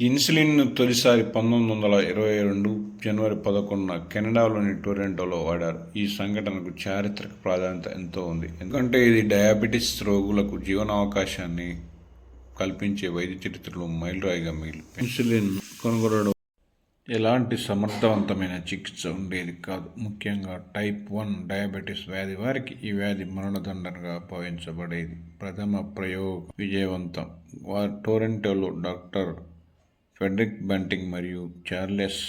Insulin తొలిసారి పంతొమ్మిది వందల ఇరవై రెండు జనవరి పదకొండున కెనడాలోని టొరంటోలో వాడారు. ఈ సంఘటనకు చారిత్రక ప్రాధాన్యత ఎంతో ఉంది. ఎందుకంటే ఇది డయాబెటిస్ రోగులకు జీవనావకాశాన్ని కల్పించే వైద్య చరిత్రలో మైలురాయిగా మిగిలి ఇన్సులిన్ కనుగొనడం ఎలాంటి సమర్థవంతమైన చికిత్స ఉండేది కాదు. ముఖ్యంగా టైప్ వన్ డయాబెటీస్ వ్యాధి వారికి ఈ వ్యాధి మరణదండనగా భావించబడేది. ప్రథమ ప్రయోగం విజయవంతం. వారు టొరంటోలో డాక్టర్ ఫెడరిక్ బంటింగ్ మరియు చార్లెస్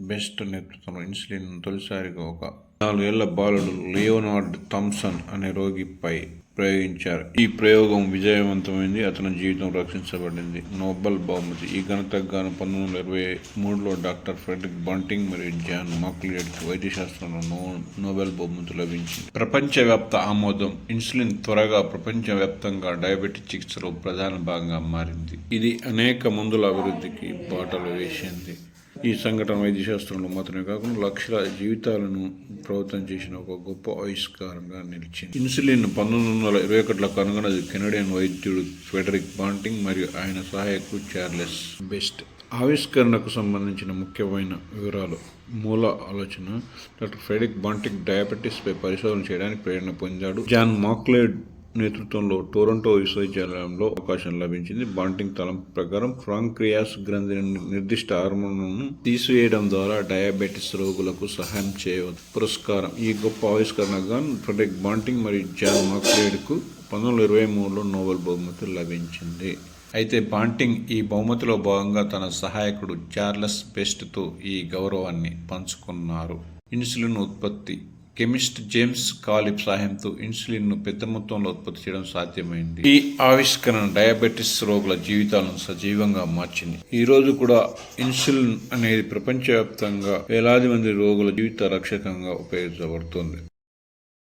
బెస్ట్ నేతృత్వంలో ఇన్సులిన్ తొలిసారిగా ఒక నాలుగేళ్ళ బాలుడు లియోనార్డ్ థామ్సన్ అనే రోగిపై ప్రయోగించారు. ఈ ప్రయోగం విజయవంతమైంది. అతని జీవితం రక్షించబడింది. నోబెల్ బహుమతి. ఈ ఘనతకు గాను పంతొమ్మిది వందల ఇరవై మూడులో డాక్టర్ ఫ్రెడరిక్ బంటింగ్ మరియు జాన్ మాక్లియడ్కి వైద్యశాస్త్రంలో నో నోబెల్ బహుమతి లభించింది. ప్రపంచవ్యాప్త ఆమోదం. ఇన్సులిన్ త్వరగా ప్రపంచవ్యాప్తంగా డయాబెటిక్ చికిత్సలో ప్రధాన భాగంగా మారింది. ఇది అనేక మందుల అభివృద్ధికి బాటలు వేసింది. ఈ సంఘటన వైద్యశాస్త్రంలో మాత్రమే కాకుండా లక్షల జీవితాలను ప్రభావితం చేసిన ఒక గొప్ప ఆవిష్కారంగా నిలిచింది. ఇన్సులిన్ పంతొమ్మిది వందల ఇరవై ఒకటిలో కనుగొన్నది కెనడియన్ వైద్యుడు ఫెడరిక్ బాంటింగ్ మరియు ఆయన సహాయకుడు చార్లెస్ బెస్ట్. ఆవిష్కరణకు సంబంధించిన ముఖ్యమైన వివరాలు. మూల ఆలోచన డాక్టర్ ఫెడరిక్ బాంటింగ్ డయాబెటీస్పై పరిశోధన చేయడానికి ప్రేరణ పొందాడు జాన్ మాక్లెడ్. నేతృత్వంలో టొరంటో విశ్వవిద్యాలయంలో అవకాశం లభించింది. బాంటింగ్ తలం ప్రకారం ఫ్రాంక్రియాస్ గ్రంథి నిర్దిష్ట హార్మోన్లను తీసివేయడం ద్వారా డయాబెటిస్ రోగులకు సహాయం చేయవచ్చు పురస్కారం. ఈ గొప్ప ఆవిష్కరణగా ఫ్రెడరిక్ బాంటింగ్ మరియు జాన్ మాక్లేడ్కు పంతొమ్మిది వందల ఇరవై మూడులో నోబెల్ బహుమతి లభించింది. అయితే బాంటింగ్ ఈ బహుమతిలో భాగంగా తన సహాయకుడు చార్లెస్ బెస్ట్తో ఈ గౌరవాన్ని పంచుకున్నారు. ఇన్సులిన్ ఉత్పత్తి కెమిస్ట్ జేమ్స్ కాలిప్ సహాయంతో ఇన్సులిన్ను పెద్ద మొత్తంలో ఉత్పత్తి చేయడం సాధ్యమైంది. ఈ ఆవిష్కరణ డయాబెటిస్ రోగుల జీవితాలను సజీవంగా మార్చింది. ఈ రోజు కూడా ఇన్సులిన్ అనేది ప్రపంచవ్యాప్తంగా వేలాది మంది రోగుల జీవిత రక్షకంగా ఉపయోగించబడుతుంది.